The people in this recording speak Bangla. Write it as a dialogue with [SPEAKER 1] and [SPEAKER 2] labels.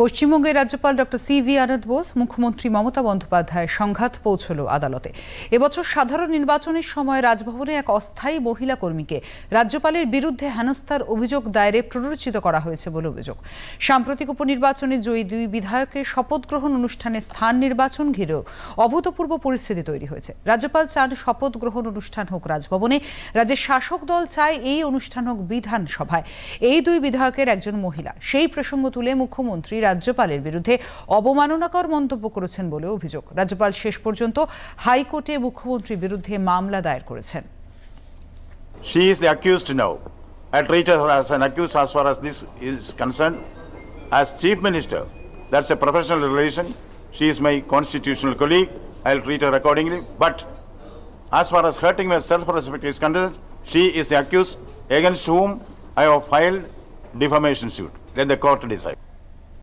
[SPEAKER 1] পশ্চিমবঙ্গের রাজ্যপাল doctor C V Ananda Bose, মুখ্যমন্ত্রী মমতা বন্দ্যোপাধ্যায়ের সংঘাত পৌঁছল আদালতে। এবছর সাধারণ নির্বাচনের সময় রাজভবনে এক অস্থায়ী মহিলা কর্মীকে রাজ্যপালের বিরুদ্ধে হেনস্থার অভিযোগ দায়েরে প্ররোচিত করা হয়েছে বলে অভিযোগ। সাম্প্রতিক উপনির্বাচনে জয়ী দুই বিধায়কের শপথ গ্রহণ অনুষ্ঠানে স্থান নির্বাচন ঘিরেও অভূতপূর্ব পরিস্থিতি তৈরি হয়েছে। রাজ্যপাল চান শপথ গ্রহণ অনুষ্ঠান হোক রাজভবনে, রাজ্যের শাসক দল চায় এই অনুষ্ঠান হোক বিধানসভায়। এই দুই বিধায়কের একজন মহিলা, সেই প্রসঙ্গ তুলে মুখ্যমন্ত্রী রাজ্যপালের বিরুদ্ধে অবমাননাকর মন্তব্য করেছেন বলে অভিযোগ রাজ্যপাল শেষ পর্যন্ত হাইকোর্টে মুখ্যমন্ত্রীর বিরুদ্ধে মামলা দায়ের করেছেন
[SPEAKER 2] She is accused now. I as far as this is concerned. As Chief Minister, that's a professional relation. She is my constitutional colleague. I'll treat her accordingly. But as far as hurting my self-respect is concerned, she is the accused against whom I have filed defamation suit. Let the court decide.